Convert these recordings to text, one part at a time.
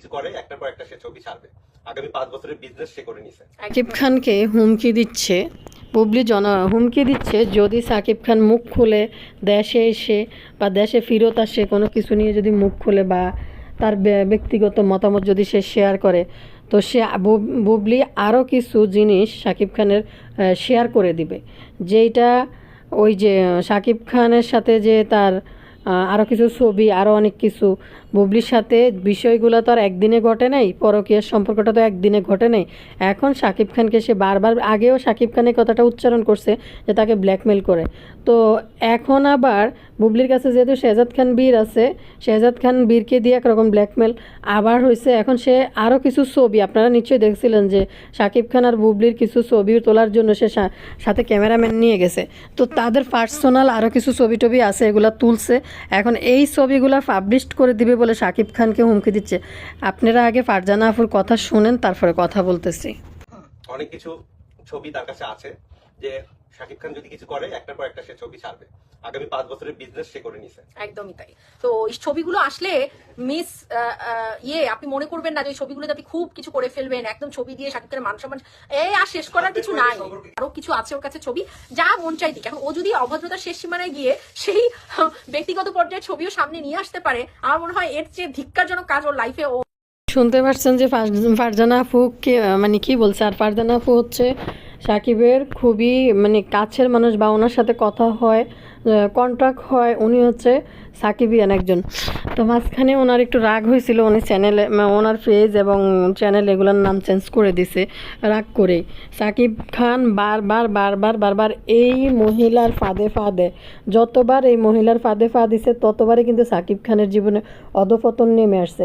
কিছু করে, একটার পর একটা সে ছবি ছাড়বে। আগামী পাঁচ বছরের বিজনেস সে করে নিছে। সাকিব খানকে হুমকি দিচ্ছে বুবলি জন, হুমকি দিচ্ছে যদি সাকিব খান মুখ খুলে দেশে এসে বা দেশে ফেরত আসে, কোনো কিছু নিয়ে যদি মুখ খুলে বা তার ব্যক্তিগত মতামত যদি সে শেয়ার করে, তো সে বুবলি আরও কিছু জিনিস সাকিব খানের শেয়ার করে দিবে। যেইটা ওই যে সাকিব খানের সাথে যে তার আরও কিছু ছবি, আরও অনেক কিছু বুবলির সাথে বিষয়গুলো তো আর একদিনে ঘটে নাই, পরকীয়ার সম্পর্কটা তো একদিনে ঘটে নাই। এখন সাকিব খানকে সে বারবার আগেও সাকিব খানের কথাটা উচ্চারণ করছে যে তাকে ব্ল্যাকমেল করে। তো এখন আবার বুবলির কাছে যেহেতু শেহজাদ খান বীর আছে, শেহজাদ খান বীরকে দিয়ে একরকম ব্ল্যাকমেল আবার হয়েছে এখন সে আরও কিছু ছবি, আপনারা নিশ্চয়ই দেখছিলেন যে সাকিব খান আর বুবলির কিছু ছবি তোলার জন্য সে সা- সাথে ক্যামেরাম্যান নিয়ে গেছে। তো তাদের পার্সোনাল আরও কিছু ছবি টবি আছে, এগুলা তুলছে। এখন এই ছবিগুলা পাবলিশ করে দিবে বলে শাকিব খানকে হুমকি দিচ্ছে। আপনারা আগে ফারজানা আফুর কথা শুনেন, তারপরে কথা বলতেছি। অনেক কিছু ছবি তার কাছে আছে যে শাকিব খান যদি কিছু করে একটার পর একটা সে ছবি ছাড়বে। আগামী পাঁচ বছরের বিজনেস সে করে নিছে। একদমই তাই। তো এই ছবিগুলো আসলে মিস ইয়ে আপনি মনে করবেন না যে ছবিগুলোতে আপনি খুব কিছু করে ফেলবেন একদম ছবি দিয়ে সাকিব খানের মান সম্মান এই আর শেষ করার কিছু নাই। আরও কিছু আছে ওর কাছে ছবি যা মন চাই দিক। এখন ও যদি অভদ্রতার শেষ সীমানায় গিয়ে সেই ব্যক্তিগত পর্যায়ের ছবিও সামনে নিয়ে আসতে পারে আমার মনে হয় এর চেয়ে ধিক্কারজনক কাজ ওর লাইফে ও শুনতে পারছেন যে ফারজানা আপু কে মানে কি বলছে? আর ফারজানা আপু হচ্ছে সাকিবের খুবই মানে কাছের মানুষ বা ওনার সাথে কথা হয় কন্ট্রাক্ট হয় উনি হচ্ছে সাকিবিয়ান একজন। তো মাঝখানে ওনার একটু রাগ হয়েছিল, উনি চ্যানেলে ওনার পেজ এবং চ্যানেল এগুলোর নাম চেঞ্জ করে দিছে, রাগ করেই। সাকিব খান বারবার বারবার বারবার এই মহিলার ফাঁদে ফাঁদে, যতবার এই মহিলার ফাঁদে ফা দিছে, ততবারই কিন্তু সাকিব খানের জীবনে অধপতন নেমে আসছে।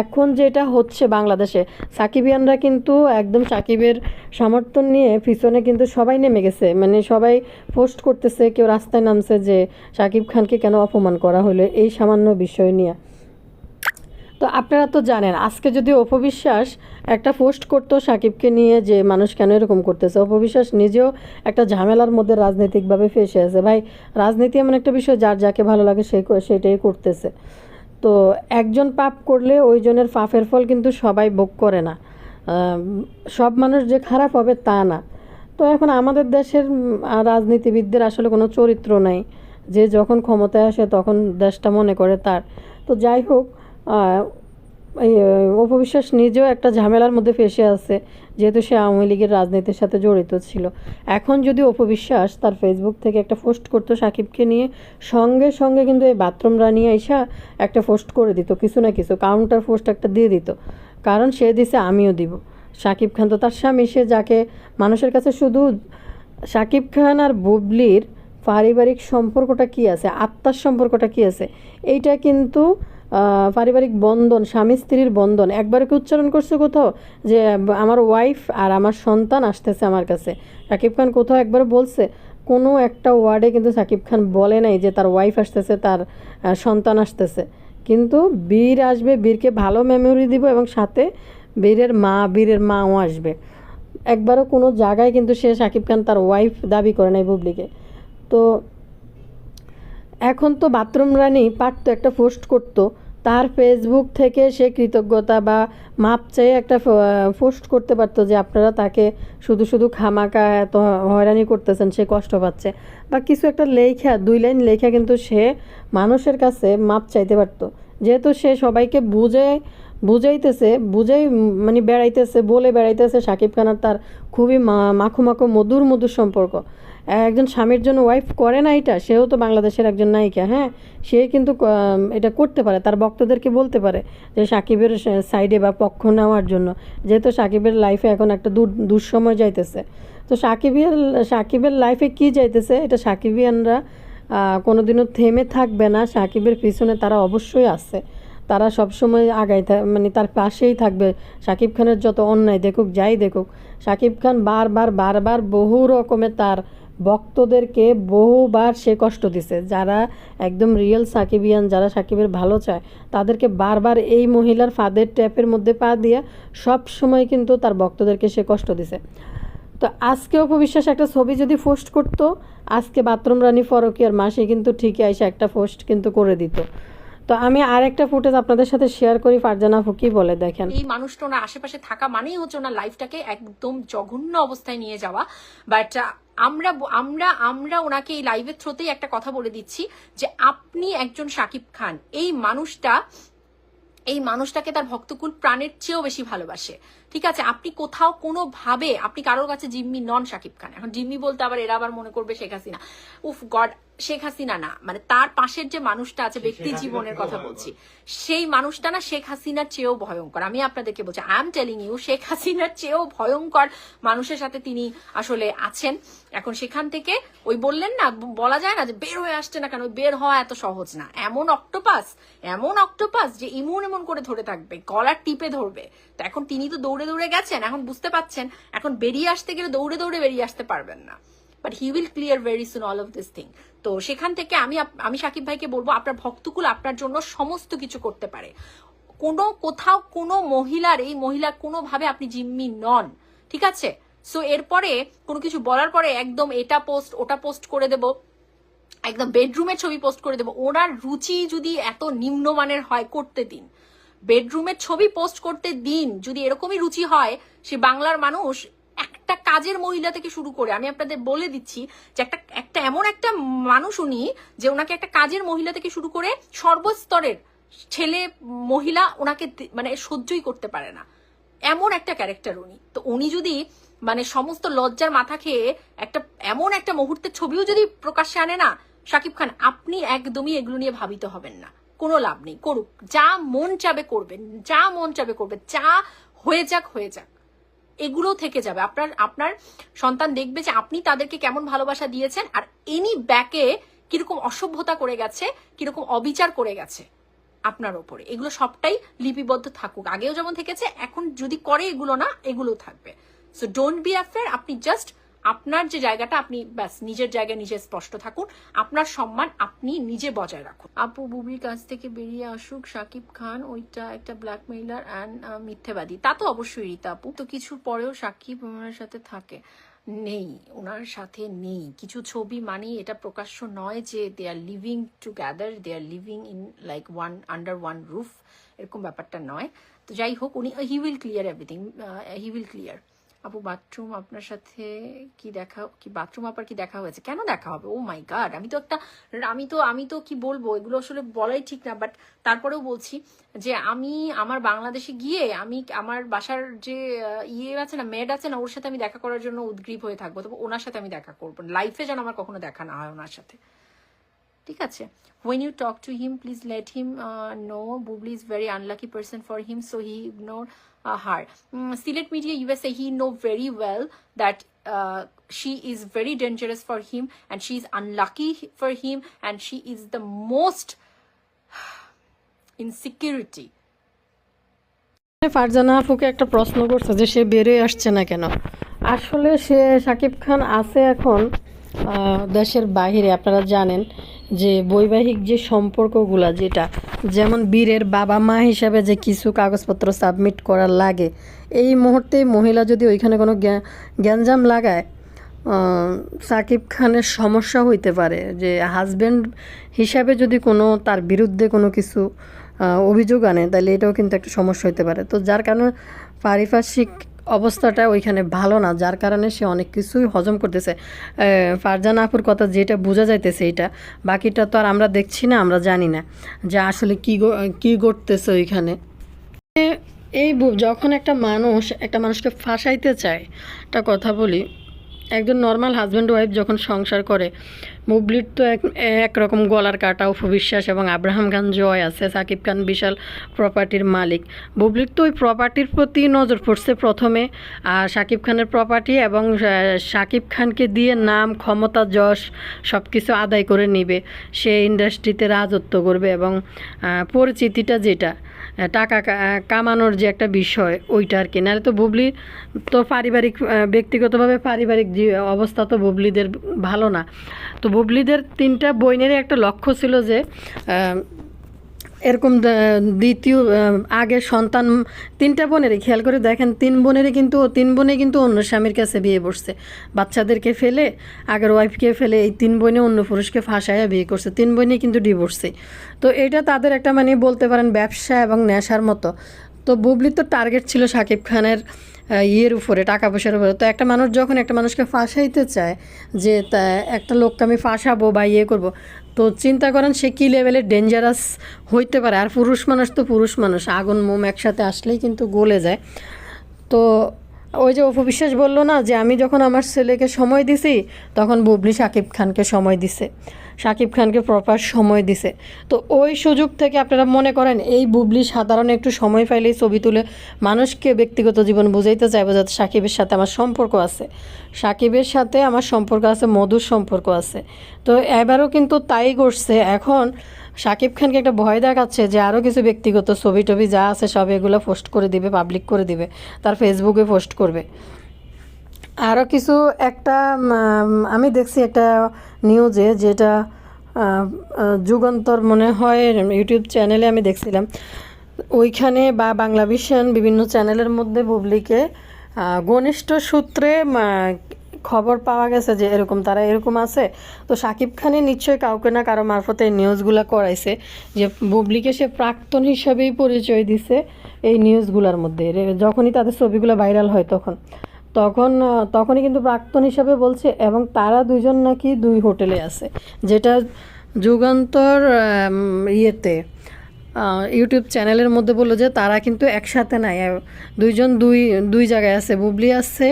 এখন যেটা হচ্ছে বাংলাদেশে, সাকিবিয়ানরা কিন্তু একদম সাকিবের সমর্থন নিয়ে পিছনে কিন্তু সবাই নেমে গেছে। মানে সবাই পোস্ট করতেছে, কেউ রাস্তায় নামছে যে সাকিব খানকে কেন অপমান করা হলো? এই সামান্য বিষয় নিয়ে। তো আপনারা তো জানেন, আজকে যদি অপবিশ্বাস একটা পোস্ট করতো সাকিবকে নিয়ে যে মানুষ কেন এরকম করতেছে, অপবিশ্বাস নিজেও একটা ঝামেলার মধ্যে রাজনৈতিকভাবে ফেসে আছে। ভাই, রাজনীতি এমন একটা বিষয় যার যাকে ভালো লাগে সে সেটাই করতেছে। তো একজন পাপ করলে ওইজনের পাপের ফল কিন্তু সবাই ভোগ করে না। সব মানুষ যে খারাপ হবে তা না। তো এখন আমাদের দেশের রাজনীতিবিদদের আসলে কোনো চরিত্র নাই। যে যখন ক্ষমতায় আসে তখন দেশটা মনে করে তার। তো যাই হোক অপবিশ্বাস নিজেও একটা ঝামেলার মধ্যে ফেসে আছে, যেহেতু সে আওয়ামী লীগের রাজনীতির সাথে জড়িত ছিল। এখন যদি অপবিশ্বাস তার ফেসবুক থেকে একটা পোস্ট করতো সাকিবকে নিয়ে, সঙ্গে সঙ্গে কিন্তু এই বাথরুম রানী আইসা একটা পোস্ট করে দিত, কিছু না কিছু কাউন্টার পোস্ট একটা দিয়ে দিত। কারণ সে দিছে, আমিও দিব। সাকিব খান তো তার স্বামী, সে যাকে মানুষের কাছে শুধু সাকিব খান আর বুবলির পারিবারিক সম্পর্কটা কি আছে? আত্মার সম্পর্কটা কি আছে? এইটা কিন্তু পারিবারিক বন্ধন, স্বামী স্ত্রীর বন্ধন। একবারে কি উচ্চারণ করছে কোথাও? যে আমার ওয়াইফ আর আমার সন্তান আসতেছে আমার কাছে। সাকিব খান কোথাও একবার বলছে? কোনো একটা ওয়ার্ডে কিন্তু সাকিব খান বলে নাই যে তার ওয়াইফ আসতেছে, তার সন্তান আসতেছে। কিন্তু বীর আসবে, বীরকে ভালো মেমোরি দিব এবং সাথে বীরের মা, বীরের মাও আসবে। একবারও কোনো জায়গায় কিন্তু সে সাকিব খান তার ওয়াইফ দাবি করে নাই বুবলিকে তো এখন তো বাথরুম রানী পারতো একটা পোস্ট করতো। তার ফেসবুক থেকে সে কৃতজ্ঞতা বা মাপ চেয়ে একটা পোস্ট করতে পারতো যে আপনারা তাকে শুধু শুধু খামাকা এত হয়রানি করতেছেন, সে কষ্ট পাচ্ছে। বা কিছু একটা লেখা, দুই লাইন লেখা কিন্তু সে মানুষের কাছে মাপ চাইতে পারতো। যেহেতু সে সবাইকে বুঝে, বুঝাইতেছে, বুঝাই মানে বেড়াইতেছে, বলে বেড়াইতেছে সাকিব খান আর তার খুবই মাখো মাখো মধুর মধুর সম্পর্ক। একজন স্বামীর জন্য ওয়াইফ করে না এটা, সেও তো বাংলাদেশের একজন নায়িকা হ্যাঁ? সে কিন্তু এটা করতে পারে, তার ভক্তদেরকে বলতে পারে যে সাকিবের সাইডে বা পক্ষ নেওয়ার জন্য। যেহেতু সাকিবের লাইফে এখন একটা দুঃসময় যাইতেছে। তো সাকিবের সাকিবের লাইফে কি যাইতেছে? এটা সাকিবিয়ানরা কোনোদিনও থেমে থাকবে না। সাকিবের পিছনে তারা অবশ্যই আছে। তারা সবসময় আগাই মানে তার পাশেই থাকবে। সাকিব খানের যত অন্যায় দেখুক, যাই দেখুক, সাকিব খান বারবার বারবার বহু রকমের তার ভক্তদেরকে বহুবার সে কষ্ট দিছে। যারা একদম রিয়েল সাকিবিয়ান, যারা সাকিবের ভালো চায়, তাদেরকে বারবার এই মহিলার ফাদের ট্যাপের মধ্যে পা দিয়ে সব সময় কিন্তু তার ভক্তদেরকে সে কষ্ট দিছে। তো আজকে অপবিশ্বাস একটা ছবি যদি পোস্ট করতো, আজকে বাথরুম রানী ফরকিয়ার মাসে কিন্তু ঠিকই আইসা একটা পোস্ট কিন্তু করে দিত। তো আমি আরেকটা ফুটেজ আপনাদের সাথে শেয়ার করি, ফারজানা আপু কি বলে দেখেন? এই মানুষটা ওনার আশেপাশে থাকা মানেই হচ্ছে ওনার লাইফটাকে একদম জঘন্য অবস্থায় নিয়ে যাওয়া। বাট আমরা আমরা আমরা ওনাকে এই লাইভের থ্রোতেই একটা কথা বলে দিচ্ছি যে আপনি একজন সাকিব খান। এই মানুষটা, এই মানুষটাকে তার ভক্তকুল প্রাণের চেয়েও বেশি ভালোবাসে। ঠিক আছে আপনি কোথাও কোনো ভাবে আপনি কারোর কাছে জিম্মি নন শাকিব খান। এখন জিম্মি বলতে আবার এরা আবার মনে করবে শেখ হাসিনা। উফ গড শেখ হাসিনা না। মানে তার পাশের যে মানুষটা আছে ব্যক্তি জীবনের কথা বলছি সেই মানুষটা না শেখ হাসিনার চেয়েও ভয়ঙ্কর। আমি আপনাদেরকে বলছি I am telling you Sheikh হাসিনার চেয়েও ভয়ঙ্কর মানুষের সাথে তিনি আসলে আছেন। এখন সেখান থেকে ওই বললেন না বলা যায় না যে বের হয়ে আসছে না কেন ওই বের হওয়া এত সহজ না। এমন অক্টোপাস এমন অক্টোপাস যে ইমন এমন করে ধরে থাকবে গলার টিপে ধরবে। তো এখন তিনি তো দৌড়ে দৌড়ে দৌড়ে গেছেন, এখন বুঝতে পাচ্ছেন, এখন বেরিয়ে আসতে গেলে দৌড়ে দৌড়ে বেরিয়ে আসতে পারবেন না। But he will clear very soon all of this thing তো সেখান থেকে আমি আমি সাকিব ভাইকে বলব, আপনার ভক্তকুল আপনার জন্য সমস্ত কিছু করতে পারে। কোনো কোথাও কোনো মহিলার, এই মহিলা কোনোভাবে আপনি জিম্মি নন, ঠিক আছে? সো এরপরে কোনো কিছু বলার পরে একদম এটা পোস্ট ওটা পোস্ট করে দেবো, একদম বেডরুমের ছবি পোস্ট করে দেবো। ওনার রুচি যদি এত নিম্নমানের হয় করতে দিন বেডরুমের ছবি পোস্ট করতে দিন, যদি এরকমই রুচি হয়, সে বাংলার মানুষ একটা কাজের মহিলা থেকে শুরু করে, আমি আপনাদের বলে দিচ্ছি যে একটা একটা এমন একটা মানুষ উনি যে ওনাকে একটা কাজের মহিলা থেকে শুরু করে সর্বস্তরের ছেলে মহিলা ওনাকে মানে সহ্যই করতে পারে না। এমন একটা ক্যারেক্টার উনি। তো উনি যদি মানে সমস্ত লজ্জার মাথা খেয়ে একটা, এমন একটা মুহূর্তের ছবিও যদি প্রকাশ্যে আনে না, শাকিব খান, আপনি একদমই এগুলো নিয়ে ভাবিত হবেন না। কোনো লাভ নেই, করুক। যা মন চাবে করবেন, যা মন চাবে করবে যা হয়ে যাক হয়ে যাক। এগুলো থেকে যাবে। আপনার আপনার সন্তান দেখবে যে আপনি তাদেরকে কেমন ভালোবাসা দিয়েছেন আর এনি ব্যাকে কীরকম অসভ্যতা করে গেছে, কীরকম অবিচার করে গেছে আপনার ওপরে। এগুলো সবটাই লিপিবদ্ধ থাকুক। আগেও যেমন থেকেছে, এখন যদি করে এগুলো না, এগুলো থাকবে। সো ডোন্ট বি অ্যাফেয়ার আপনি জাস্ট আপনার যে জায়গাটা, আপনি ব্যাস নিজের জায়গায় নিজে স্পষ্ট থাকুন। আপনার সম্মান আপনি নিজে বজায় রাখুন। আপু, বুবির কাছ থেকে বেরিয়ে আসুক সাকিব খান, ওইটা একটা ব্ল্যাকমেইলার অ্যান্ড মিথ্যেবাদী। তা তো অবশ্যই রীতা আপু। তো কিছুর পরেও সাকিব ওনার সাথে থাকে। নেই, ওনার সাথে নেই। কিছু ছবি মানেই এটা প্রকাশ্য নয় যে they are living together they are living in like one under one roof এরকম ব্যাপারটা নয়। তো যাই হোক, উনি he will clear everything he will clear আপু বাথরুম আপনার সাথে কি দেখা, কি বাথরুম আপার কি দেখা হয়েছে? কেন দেখা হবে? ও মাই গাড আমি তো একটা, আমি তো আমি তো কি বলব? এগুলো আসলে বলাই ঠিক না বাট তারপরেও বলছি যে আমি আমার বাংলাদেশে গিয়ে আমি আমার বাসার যে ইয়ে আছে না, মেড আছে না, ওর সাথে আমি দেখা করার জন্য উদ্গ্রীব হয়ে থাকব, তবে ওনার সাথে আমি দেখা করব লাইফে যেন আমার কখনো দেখা না হয় ওনার সাথে। ঠিক আছে when you talk to him please let him uh, know Bubli is very unlucky person for him so he ignored uh, her mm, Silet Media USA he know very well that uh, she is very dangerous for him and she is unlucky for him and she is the most insecurity Farzana আপুকে একটা প্রশ্ন করছে যে সে বেরোয় আসছে না কেন আসলে সে সাকিব খান আছে এখন দেশের বাহিরে আপনারা জানেন যে বৈবাহিক যে সম্পর্কগুলা যেটা, যেমন বীরের বাবা মা হিসাবে যে কিছু কাগজপত্র সাবমিট করার লাগে, এই মুহূর্তে মহিলা যদি ওইখানে কোনো গ্যাঞ্জাম লাগায় সাকিব খানের সমস্যা হইতে পারে যে হাজব্যান্ড হিসাবে যদি কোনো তার বিরুদ্ধে কোনো কিছু অভিযোগ আনে তাহলে এটাও কিন্তু একটা সমস্যা হতে পারে। তো যার কারণে পারিপার্শ্বিক অবস্থাটা ওইখানে ভালো না, যার কারণে সে অনেক কিছুই হজম করতেছে। ফারজানা আপুর কথা যেটা বোঝা যাইতেছে এটা, বাকিটা তো আর আমরা দেখছি না, আমরা জানি না যে আসলে কী কী ঘটতেছে ওইখানে। এই যখন একটা মানুষ, একটা মানুষকে ফাঁসাইতে চায়, একটা কথা বলি, একজন নর্মাল হাজব্যান্ড ওয়াইফ যখন সংসার করে মুবলির তো এক, একরকম গলার কাটা উপবিশ্বাস এবং আব্রাহাম খান জয় আছে, সাকিব খান বিশাল প্রপার্টির মালিক। বুবলির তো ওই প্রপার্টির প্রতি নজর পড়ছে প্রথমে, আর সাকিব খানের প্রপার্টি এবং সাকিব খানকে দিয়ে নাম, ক্ষমতা, যশ সব কিছু আদায় করে নিবে। সে ইন্ডাস্ট্রিতে রাজত্ব করবে এবং পরিচিতিটা যেটা টাকা কামানোর যে একটা বিষয়, ওইটা আর কি নাহলে তো বুবলি তো পারিবারিক ব্যক্তিগতভাবে পারিবারিক যে অবস্থা তো বুবলিদের ভালো না। তো বুবলিদের তিনটা বইনেরই একটা লক্ষ্য ছিল যে এরকম দ্বিতীয় আগের সন্তান তিনটা বোনেরই, খেয়াল করে দেখেন, তিন বোনেরই কিন্তু, তিন বোনে কিন্তু অন্য স্বামীর কাছে বিয়ে বসছে। বাচ্চাদেরকে ফেলে, আগের ওয়াইফকে ফেলে এই তিন বোনে অন্য পুরুষকে ফাঁসাইয়া বিয়ে করছে, তিন বোনই কিন্তু ডিভোর্সে তো এটা তাদের একটা মানে বলতে পারেন ব্যবসা এবং নেশার মতো। তো বুবলির তো টার্গেট ছিল শাকিব খানের ইয়ের উপরে, টাকা পয়সার উপরে। তো একটা মানুষ যখন একটা মানুষকে ফাঁসাইতে চায় যে, তা একটা লোককে আমি ফাঁসাবো বা ইয়ে করব তো চিন্তা করেন সে কী লেভেলে ডেঞ্জারাস হইতে পারে? আর পুরুষ মানুষ তো পুরুষ মানুষ, আগুন, মোম একসাথে আসলেই কিন্তু গলে যায়। তো ওই যে অপবিশ্বাস বলল না যে, আমি যখন আমার ছেলেকে সময় দিছি, তখন বুবলি সাকিব খানকে সময় দিছে। শাকিব খানকে প্রপার সময় দিছে। তো ওই সুযোগ থেকে আপনারা মনে করেন, এই বুবলি সাধারণ একটু সময় পাইলেই ছবি তুলে মানুষকে ব্যক্তিগত জীবন বুঝাইতে চাইব যাতে সাকিবের সাথে আমার সম্পর্ক আছে। সাকিবের সাথে আমার সম্পর্ক আছে, মধুর সম্পর্ক আছে। তো এবারও কিন্তু তাই করছে এখন শাকিব খানকে একটা ভয় দেখাচ্ছে যে আরও কিছু ব্যক্তিগত ছবি টবি যা আছে সব এগুলো পোস্ট করে দিবে পাবলিক করে দিবে, তার ফেসবুকে পোস্ট করবে। আরও কিছু একটা আমি দেখছি একটা নিউজে যেটা যুগান্তর মনে হয় ইউটিউব চ্যানেলে আমি দেখছিলাম। ওইখানে বা বাংলা ভিশন বিভিন্ন চ্যানেলের মধ্যে বুবলিকে ঘনিষ্ঠ সূত্রে খবর পাওয়া গেছে যে এরকম তারা এরকম আছে। তো সাকিব খানই নিশ্চয়ই কাউকে না কারও মারফতে এই নিউজগুলো করাইছে, যে বুবলিকে সে প্রাক্তন হিসাবেই পরিচয় দিছে এই নিউজগুলোর মধ্যে। যখনই তাদের ছবিগুলো ভাইরাল হয় তখন। তখন তখনই কিন্তু প্রাক্তন হিসাবে বলছে এবং তারা দুজন নাকি দুই হোটেলে আছে। যেটা যুগান্তর ইয়েতে ইউটিউব চ্যানেলের মধ্যে বলল যে তারা কিন্তু একসাথে নাই। দুইজন দুই দুই জায়গায় আছে। বুবলি আছে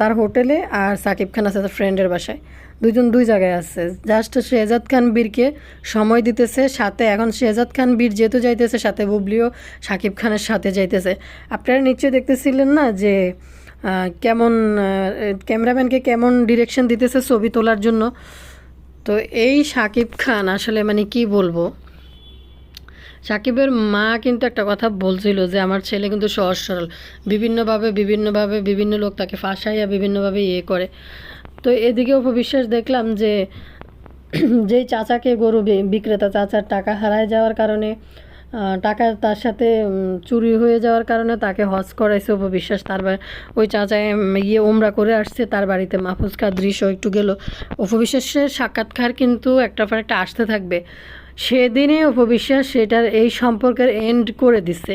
তার হোটেলে আর সাকিব খান আছে তার ফ্রেন্ডের বাসায়। দুজন দুই জায়গায় আছে। জাস্ট শেহজাদ খান বীরকে সময় দিতেছে সাথে। এখন শেহজাদ খান বীর যেহেতু যাইতেছে, সাথে বুবলিও সাকিব খানের সাথে যাইতেছে। আপনারা নিশ্চয়ই দেখতেছিলেন না যে কেমন ক্যামেরাম্যানকে কেমন ডিরেকশন দিতেছে ছবি তোলার জন্য? তো এই সাকিব খান আসলে মানে কি বলব? সাকিবের মা কিন্তু একটা কথা বলছিল যে, আমার ছেলে কিন্তু সহজ সরল। বিভিন্নভাবে বিভিন্নভাবে, বিভিন্ন লোক তাকে ফাঁসাইয়া বিভিন্নভাবে ইয়ে করে। তো এদিকে উপবিশ্বাস দেখলাম যে, যেই চাচাকে গরু বিক্রেতা চাচার টাকা হারায় যাওয়ার কারণে টাকা তার সাথে চুরি হয়ে যাওয়ার কারণে তাকে হজ করাইছে উপবিশ্বাস তার ওই চাচা গিয়ে ওমরা করে আসছে। তার বাড়িতে মাহফুজ কাদৃশ্য একটু গেল। উপবিশ্বাসের সাক্ষাৎকার কিন্তু একটা পর একটা আসতে থাকবে। সেদিনে উপবিশ্বাস সেটার এই সম্পর্কের এন্ড করে দিছে।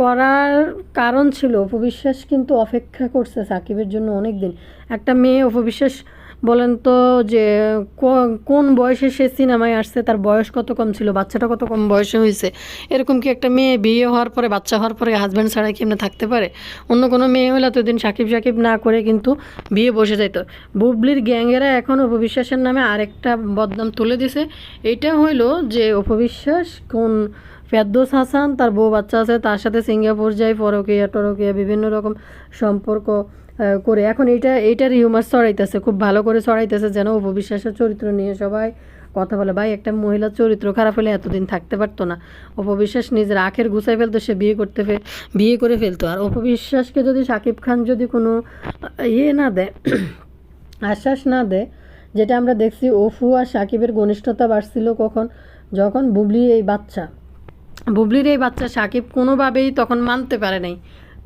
করার কারণ ছিল উপবিশ্বাস কিন্তু অপেক্ষা করছে সাকিবের জন্য অনেক দিন একটা মেয়ে উপবিশ্বাস বলেন তো যে কোন বয়সে সে সিনেমায় আসছে, তার বয়স কত কম ছিল, বাচ্চাটা কত কম বয়সে হয়েছে এরকম কি একটা মেয়ে বিয়ে হওয়ার পরে, বাচ্চা হওয়ার পরে হাজব্যান্ড ছাড়া কি এমনি থাকতে পারে? অন্য কোনো মেয়ে হলে এতদিন সাকিব সাকিব না করে কিন্তু বিয়ে বসে যাইতো। বুবলির গ্যাংয়েরা এখন অপবিশ্বাসের নামে আরেকটা বদনাম তুলে দিছে। এটা হইল যে, অপবিশ্বাস কোন ফেরদৌস হাসান, তার বউ বাচ্চা আছে, তার সাথে সিঙ্গাপুর যায় পরকিয়া টরকিয়া বিভিন্ন রকম সম্পর্ক করে। এখন এইটা, এইটার হিউমার ছড়াইতেছে, খুব ভালো করে ছড়াইতেছে যেন উপবিশ্বাসের চরিত্র নিয়ে সবাই কথা বলে। ভাই, একটা মহিলার চরিত্র খারাপ হলে এতদিন থাকতে পারতো না। অপবিশ্বাস নিজের আখের গুছাই ফেলতো, সে বিয়ে করতে ফে, বিয়ে করে ফেলতো। আর অপবিশ্বাসকে যদি সাকিব খান যদি কোনো ইয়ে না দেয়, আশ্বাস না দেয়, যেটা আমরা দেখছি অফু আর সাকিবের ঘনিষ্ঠতা বাড়ছিল কখন? যখন বুবলি এই বাচ্চা, বুবলির এই বাচ্চা সাকিব কোনোভাবেই তখন মানতে পারে নাই।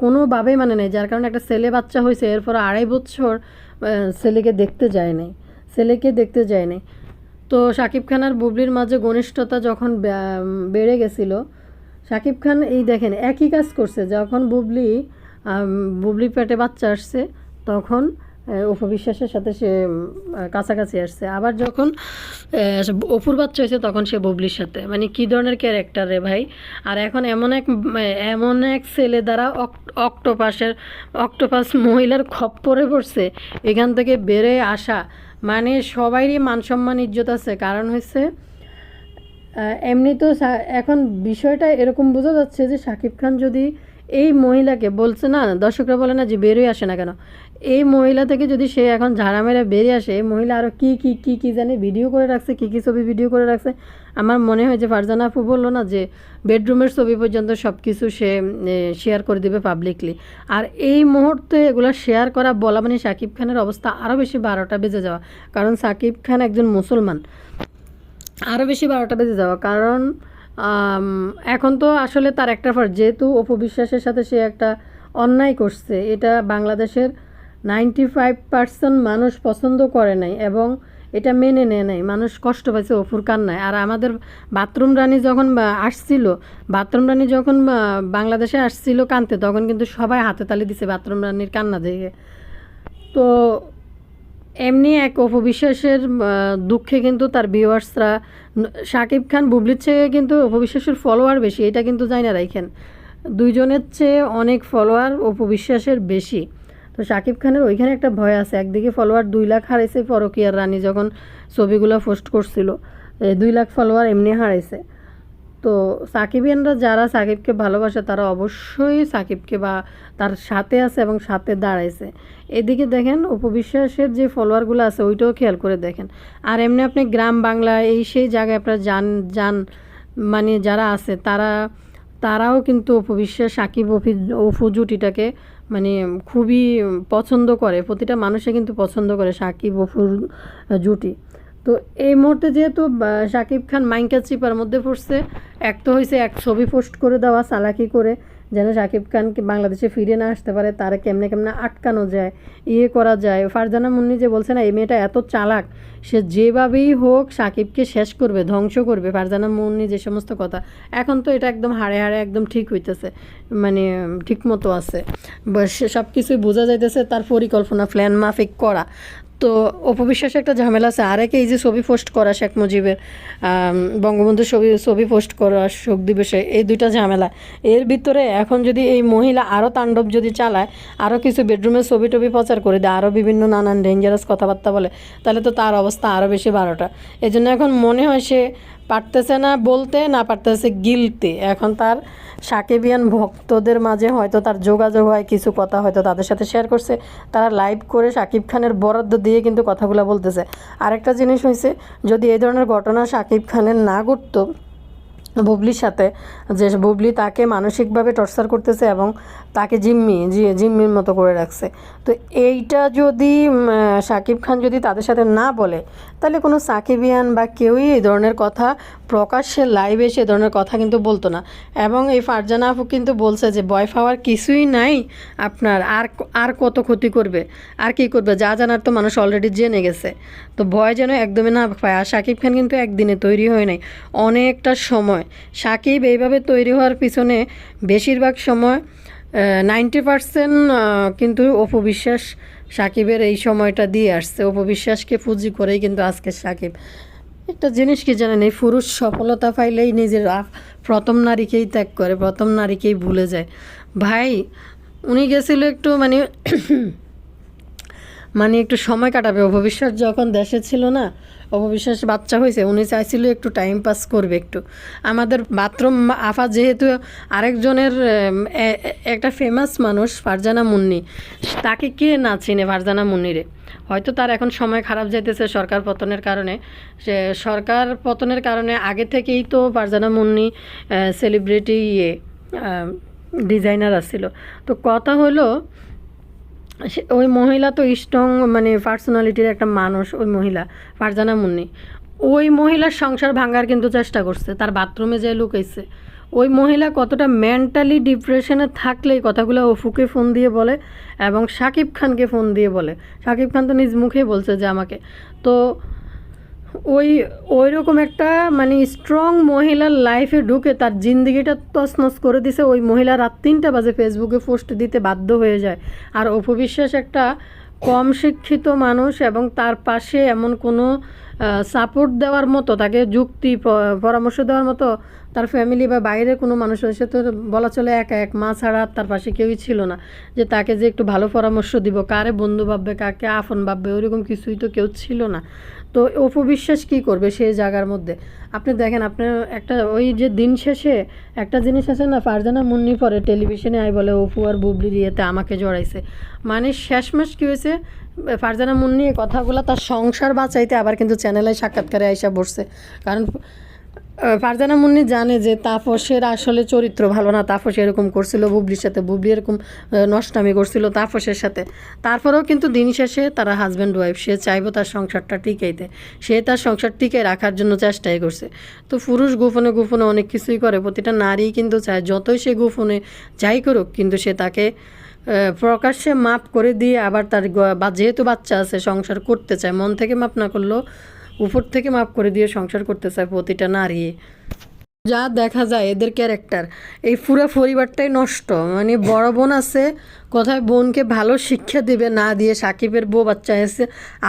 কোনোভাবেই মানে নেই, যার কারণে একটা ছেলে বাচ্চা হয়েছে, এরপর আড়াই বছর ছেলেকে দেখতে যায় নাই ছেলেকে দেখতে যায় নাই তো শাকিব খান আর বুবলির মাঝে ঘনিষ্ঠতা যখন বেড়ে গেছিল, শাকিব খান এই দেখেন, একই কাজ করছে, যখন বুবলি বুবলি পেটে বাচ্চা আসছে, তখন আহ, অপবিশ্বাসের সাথে সে কাছাকাছি আসছে। আবার যখন অপুর বাচ্চা হয়েছে তখন সে বুবলির সাথে। মানে কি ধরনের ক্যারেক্টার রে ভাই? আর এখন এমন এক এমন এক ছেলে দ্বারা অক- অক্টোপাসের অক্টোপাস মহিলার খপ্পরে পড়ছে এখান থেকে বেড়ে আসা। মানে সবারই মান সম্মান ইজ্জত আছে। কারণ হচ্ছে এমনি তো এখন বিষয়টা এরকম বোঝা যাচ্ছে যে শাকিব খান যদি এই মহিলাকে বলছে না, দর্শকরা বলে না যে বেরোয় আসে না কেন? এই মহিলা থেকে যদি সে এখন ঝাড়া মেরে বেরিয়ে আসে, এই মহিলা আরও কী কী কী কী জানে ভিডিও করে রাখছে, কী কী ছবি ভিডিও করে রাখছে। আমার মনে হয় যে ফারজানা আপু বলল না যে বেডরুমের ছবি পর্যন্ত সব কিছু সে শেয়ার করে দিবে পাবলিকলি আর এই মুহূর্তে এগুলো শেয়ার করা বলা মানে শাকিব খানের অবস্থা আরও বেশি বারোটা বেজে যাওয়া। কারণ শাকিব খান একজন মুসলমান। আরও বেশি বারোটা বেজে যাওয়া। কারণ এখন তো আসলে তার একটা ফর যেহেতু অপবিশ্বাসের সাথে সে একটা অন্যায় করছে, এটা বাংলাদেশের নাইনটি ফাইভ পার্সেন্ট মানুষ পছন্দ করে নাই এবং এটা মেনে নেয় নাই। মানুষ কষ্ট পাইছে অপুর কান্নায়। আর আমাদের বাথরুম রানী যখন আসছিল, বাথরুম রানী যখন বাংলাদেশে আসছিল কানতে, তখন কিন্তু সবাই হাতে তালি দিছে বাথরুম রানীর কান্না দেখে। তো এমনি এক অপবিশ্বাসের দুঃখে কিন্তু তার ভিউয়ার্সরা শাকিব খান বুবলির চেয়ে কিন্তু অপবিশ্বাসের ফলোয়ার বেশি, এটা কিন্তু জানি না রাখেন দুইজনের চেয়ে অনেক ফলোয়ার অপবিশ্বাসের বেশি। তো শাকিব খানের ওইখানে একটা ভয় আছে, একদিকে ফলোয়ার দুই লাখ হারাইছে পরকিয়ার রানী যখন ছবিগুলো পোস্ট করছিল দুই লাখ ফলোয়ার এমনি হারাইছে। তো সাকিবিয়ানরা যারা সাকিবকে ভালোবাসে, তারা অবশ্যই সাকিবকে বা তার সাথে আছে এবং সাথে দাঁড়াইছে। এদিকে দেখেন উপবিশ্বাসের যে ফলোয়ারগুলো আছে, ওইটাও খেয়াল করে দেখেন। আর এমনি আপনি গ্রাম বাংলা, এই সেই জায়গায় আপনারা যান যান মানে যারা আছে, তারা, তারাও কিন্তু উপবিশ্বাস সাকিব, অফি জুটিটাকে মানে খুবই পছন্দ করে। প্রতিটা মানুষে কিন্তু পছন্দ করে সাকিব অফুর জুটি। তো এই মুহূর্তে যেহেতু শাকিব খান মাইঙ্কা চিপার মধ্যে পড়ছে, এক তো হয়েছে এক ছবি পোস্ট করে দেওয়া, চালাকি করে, যেন শাকিব খানকে বাংলাদেশে ফিরে না আসতে পারে, তারা কেমনে কেমনে আটকানো যায় ইয়ে করা যায়। ফারজানা মুন্নি যে বলছে না, এই মেয়েটা এত চালাক, সে যেভাবেই হোক সাকিবকে শেষ করবে, ধ্বংস করবে, ফারজানা মুন্নি যে সমস্ত কথা, এখন তো এটা একদম হাড়ে হাড়ে একদম ঠিক হইতেছে মানে ঠিক মতো আছে সব কিছুই বোঝা যাইতেছে তার পরিকল্পনা, প্ল্যান মাফিক করা। তো অপবিশ্বাসে একটা ঝামেলা আছে। আরেকে এই যে ছবি পোস্ট করা শেখ মুজিবের আম, বঙ্গবন্ধুর ছবি ছবি পোস্ট করা শোক দিবসে এই দুইটা ঝামেলা। এর ভিতরে এখন যদি এই মহিলা আরও তাণ্ডব যদি চালায় আরও কিছু বেডরুমের ছবি টবি প্রচার করে দেয় আরও বিভিন্ন নানান ডেঞ্জারাস কথাবার্তা বলে তাহলে তো তার অবস্থা আরও বেশি বারোটা। এই জন্য এখন মনে হয় সে পারতেছে না বলতে না পারতেছে গিলতে। এখন তার সাকিবিয়ান ভক্তদের মাঝে হয়তো তার যোগাযোগ হয়, কিছু কথা হয়তো তাদের সাথে শেয়ার করছে। তারা লাইভ করে সাকিব খানের বরাদ্দ দিয়ে কিন্তু কথাগুলো বলতেছে। আরেকটা জিনিস হয়েছে যদি এই ধরনের ঘটনা সাকিব খানের না ঘটতো বুবলির সাথে, যে বুবলি তাকে মানসিকভাবে টর্চার করতেছে এবং তাকে জিম্মি জিম্মির মতো করে রাখছে। তো এইটা যদি সাকিব খান যদি তাদের সাথে না বলে, তাহলে কোনো সাকিবিয়ান বা কেউই এই ধরনের কথা প্রকাশ্যে লাইভে এসে এ ধরনের কথা কিন্তু বলতো না। এবং এই ফারজানা আপু কিন্তু বলছে যে বয় পাওয়ার কিছুই নাই, আপনার আর আর কত ক্ষতি করবে, আর কি করবে, যা জানার তো মানুষ অলরেডি জেনে গেছে। তো ভয় যেন একদমই না পায়। আর সাকিব খান কিন্তু একদিনে তৈরি হয় নাই। অনেকটা সময় সাকিব এইভাবে তৈরি হওয়ার পিছনে বেশিরভাগ সময় নাইনটি পার্সেন্ট কিন্তু অপবিশ্বাস সাকিবের এই সময়টা দিয়ে আসছে। অপবিশ্বাসকে পুঁজি করেই কিন্তু আজকে সাকিব। একটা জিনিস কি জানেন, এই পুরুষ সফলতা পাইলেই নিজের প্রথম নারীকেই ত্যাগ করে, প্রথম নারীকেই ভুলে যায়। ভাই, উনি গেছিল একটু মানে মানে একটু সময় কাটাবে। অপবিশ্বাস যখন দেশে ছিল না অপবিশ্বাস বাচ্চা হয়েছে, উনি চাইছিল একটু টাইম পাস করবে একটু। আমাদের বাথরুম আফা যেহেতু আরেকজনের একটা ফেমাস মানুষ, ফারজানা মুন্নি, তাকে কে না চিনে ফারজানা মুন্নিরে? হয়তো তার এখন সময় খারাপ যাইতেছে সরকার পতনের কারণে। সে সরকার পতনের কারণে আগে থেকেই তো ফারজানা মুন্নি সেলিব্রিটি ইয়ে ডিজাইনার আসছিল তো কথা হলো ওই মহিলা তো স্ট্রং মানে পার্সোনালিটির একটা মানুষ ওই মহিলা, ফারজানা মুন্নি। ওই মহিলার সংসার ভাঙার কিন্তু চেষ্টা করছে, তার বাথরুমে যে লুকাইছে। ওই মহিলা কতটা মেন্টালি ডিপ্রেশনে থাকলে এই কথাগুলো অফুকে ফোন দিয়ে বলে এবং সাকিব খানকে ফোন দিয়ে বলে। সাকিব খান তো নিজ মুখে বলছে যে আমাকে। তো ওই ওই রকম একটা মানে স্ট্রং মহিলার লাইফে ঢুকে তার জিন্দিগিটা তছনছ করে দিছে। ওই মহিলা রাত তিনটা বাজে ফেসবুকে পোস্ট দিতে বাধ্য হয়ে যায়। আর অপবিশ্বাস একটা কম শিক্ষিত মানুষ এবং তার পাশে এমন কোনো সাপোর্ট দেওয়ার মতো, তাকে যুক্তি পরামর্শ দেওয়ার মতো তার ফ্যামিলি বা বাইরে কোনো মানুষ সে তো বলা চলে একা, এক মা ছাড়া তার পাশে কেউই ছিল না। যে তাকে যে একটু ভালো পরামর্শ দিব, কারে বন্ধু ভাববে, কাকে আপন ভাববে, ওইরকম কিছুই তো কেউ ছিল না। তো অপবিশ্বাস কি করবে সেই জায়গার মধ্যে? আপনি দেখেন আপনার একটা, ওই যে দিন শেষে একটা জিনিস আছে না, ফারজানা মুন্নি পরে টেলিভিশনে আই বলে, অপু আর বুবলির ইয়েতে আমাকে জড়াইছে। মানে শেষমেশ কী হয়েছে? ফারজানা মুন্নি কথাগুলো তার সংসার বাঁচাইতে আবার কিন্তু চ্যানেলে সাক্ষাৎকারে আইসা বসছে। কারণ ফারজানা মুন্নি জানে যে তাপসের আসলে চরিত্র ভালো না, তাপস এরকম করছিল বুবলির সাথে, বুবলি এরকম নষ্টামি করছিল তাপসের সাথে। তারপরেও কিন্তু দিন শেষে তারা হাজব্যান্ড ওয়াইফ সে চাইব তার সংসারটা টিকাইতে সে তার সংসার টিকে রাখার জন্য চেষ্টাই করছে। তো পুরুষ গোপনে গোপনে অনেক কিছুই করে, প্রতিটা নারী কিন্তু চায়, যতই সে গোপনে যাই করুক, কিন্তু সে তাকে প্রকাশ্যে মাপ করে দিয়ে আবার তার বা যেহেতু বাচ্চা আছে, সংসার করতে চায়, মন থেকে মাপ না করলেও উপর থেকে মাপ করে দিয়ে সংসার করতে চায় প্রতিটা নারী। যা দেখা যায় এদের ক্যারেক্টার এই পুরো পরিবারটাই নষ্ট। মানে বড় বোন আছে, কোথায় বোনকে ভালো শিক্ষা দিবে না দিয়ে সাকিবের বউ বাচ্চা এসে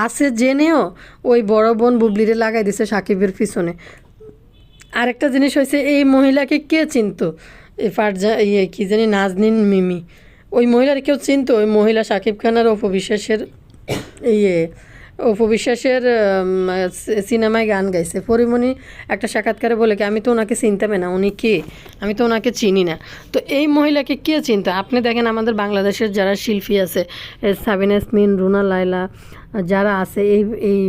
আছে জেনেও ওই বড় বোন বুবলিরে লাগাই দিছে সাকিবের পিছনে। আরেকটা জিনিস হয়েছে এই মহিলাকে কে চিনতো? এই ফারজা ইয়ে কী জানি, নাজনিন মিমি। ওই মহিলার কেউ চিনতো? ওই মহিলা সাকিব খান আর অপবিশ্বাসের ইয়ে অপবিশ্বাসের সিনেমায় গান গাইছে। পরিমণি একটা সাক্ষাৎকারে বলে কি, আমি তো ওনাকে চিনতামই না, উনি কে? আমি তো ওনাকে চিনি না। তো এই মহিলাকে কে চিনতো? আপনি দেখেন আমাদের বাংলাদেশের যারা শিল্পী আছে সাবিনা ইয়াসমিন, রুনা লায়লা, যারা আছে, এই এই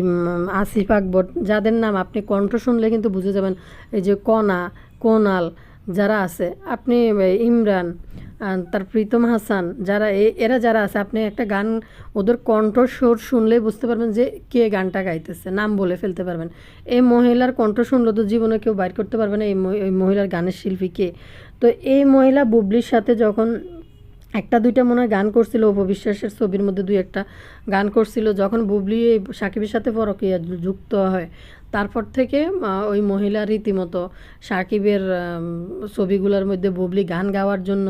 আসিফ আকবর, যাদের নাম আপনি কণ্ঠ শুনলে কিন্তু বুঝে যাবেন, এই যে কনা কোনাল যারা আছে, আপনি ইমরান তার প্রীতম হাসান, যারা এরা যারা আছে, আপনি একটা গান, ওদের কণ্ঠস্বর শুনলে বুঝতে পারবেন যে কে গানটা গাইতেছে, নাম বলে ফেলতে পারবেন। এই মহিলার কণ্ঠ শুনলে তো জীবনে কেউ বাইর করতে পারবে না এই মহিলার গানের শিল্পী কে? তো এই মহিলা বুবলির সাথে যখন একটা দুইটা মনে হয় গান করছিল উপবিশ্বাসের ছবির মধ্যে দুই একটা গান করছিল, যখন বুবলি সাকিবের সাথে পরকীয়া যুক্ত হয়, তারপর থেকে ওই মহিলা রীতিমতো সাকিবের ছবিগুলোর মধ্যে বুবলি গান গাওয়ার জন্য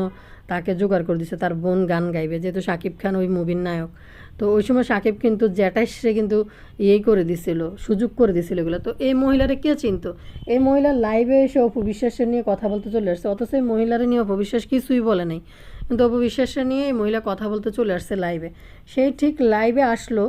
তাকে জোগাড় করে দিছে, তার বোন গান গাইবে, যেহেতু সাকিব খান ওই মুভির নায়ক। তো ওই সময় সাকিব কিন্তু জ্যাটাই সে কিন্তু ইয়েই করে দিছিল, সুযোগ করে দিছিল এগুলো। তো এই মহিলারে কে চিনত? এই মহিলার লাইভে এসে অপবিশ্বাসের নিয়ে কথা বলতে চলে আসছে, অথচ এই মহিলারে নিয়ে অপবিশ্বাস কিছুই বলে নাই। কিন্তু অপবিশ্বাসের নিয়ে এই মহিলা কথা বলতে চলে আসছে লাইভে সেই ঠিক লাইভে আসলো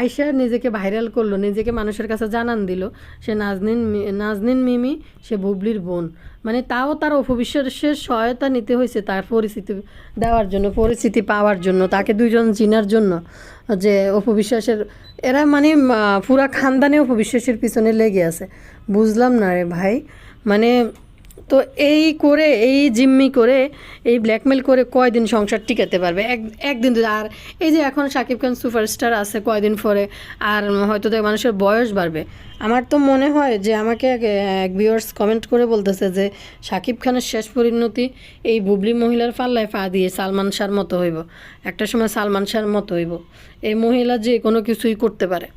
আয়শা নিজেকে ভাইরাল করল, নিজেকে মানুষের কাছে জানান দিল। সে নাজনিন নাজনিন মিমি, সে বুবলির বোন। মানে তাও তার অপবিশ্বাসের সহায়তা নিতে হয়েছে তার পরিস্থিতি দেওয়ার জন্য পরিস্থিতি পাওয়ার জন্য, তাকে দুইজন চিনার জন্য। যে অপবিশ্বাসের, এরা মানে পুরা খানদানে অপবিশ্বাসের পিছনে লেগে আছে। বুঝলাম না রে ভাই। মানে তো এই করে, এই জিম্মি করে, এই ব্ল্যাকমেল করে কয়দিন সংসার টিকাতে পারবে? এক, একদিন। আর এই যে এখন শাকিব খান সুপারস্টার আছে কয়দিন পরে, আর হয়তো দেখ মানুষের বয়স বাড়বে। আমার তো মনে হয় যে আমাকে এক ভিউয়ার্স কমেন্ট করে বলতেছে যে শাকিব খানের শেষ পরিণতি এই বুবলি মহিলার পাল্লায় পা দিয়ে সালমান শাহর মতো হইব। একটা সময় সালমান শাহর মতো হইব। এই মহিলা যে কোনো কিছুই করতে পারে।